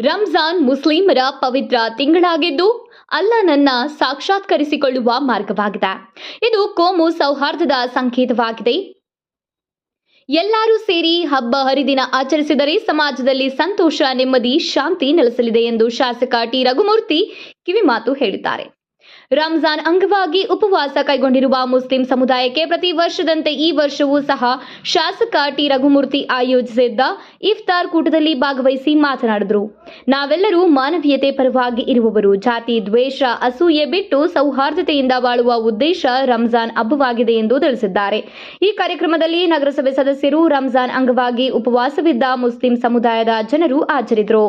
ರಂಜಾನ್ ಮುಸ್ಲಿಮರ ಪವಿತ್ರ ತಿಂಗಳಾಗಿದ್ದು ಅಲ್ಲನನ್ನ ಸಾಕ್ಷಾತ್ಕರಿಸಿಕೊಳ್ಳುವ ಮಾರ್ಗವಾಗಿದೆ. ಇದು ಕೋಮು ಸೌಹಾರ್ದದ ಸಂಕೇತವಾಗಿದೆ. ಎಲ್ಲರೂ ಸೇರಿ ಹಬ್ಬ ಹರಿದಿನ ಆಚರಿಸಿದರೆ ಸಮಾಜದಲ್ಲಿ ಸಂತೋಷ, ನೆಮ್ಮದಿ, ಶಾಂತಿ ನೆಲೆಸಲಿದೆ ಎಂದು ಶಾಸಕ ಟಿ. ರಘುಮೂರ್ತಿ ಕಿವಿಮಾತು ಹೇಳಿದ್ದಾರೆ. ರಂಜಾನ್ ಅಂಗವಾಗಿ ಉಪವಾಸ ಕೈಗೊಂಡಿರುವ ಮುಸ್ಲಿಂ ಸಮುದಾಯಕ್ಕೆ ಪ್ರತಿ ವರ್ಷದಂತೆ ಈ ವರ್ಷವೂ ಸಹ ಶಾಸಕ ಟಿ ರಘುಮೂರ್ತಿ ಆಯೋಜಿಸಿದ್ದ ಇಫ್ತಾರ್ ಕೂಟದಲ್ಲಿ ಭಾಗವಹಿಸಿ ಮಾತನಾಡಿದರು. ನಾವೆಲ್ಲರೂ ಮಾನವೀಯತೆ ಪರವಾಗಿ ಇರುವವರು. ಜಾತಿ, ದ್ವೇಷ, ಅಸೂಯೆ ಬಿಟ್ಟು ಸೌಹಾರ್ದತೆಯಿಂದ ಬಾಳುವ ಉದ್ದೇಶ ರಂಜಾನ್ ಹಬ್ಬವಾಗಿದೆ ಎಂದು ತಿಳಿಸಿದ್ದಾರೆ. ಈ ಕಾರ್ಯಕ್ರಮದಲ್ಲಿ ನಗರಸಭೆ ಸದಸ್ಯರು ರಂಜಾನ್ ಅಂಗವಾಗಿ ಉಪವಾಸವಿದ್ದ ಮುಸ್ಲಿಂ ಸಮುದಾಯದ ಜನರು ಹಾಜರಿದ್ದರು.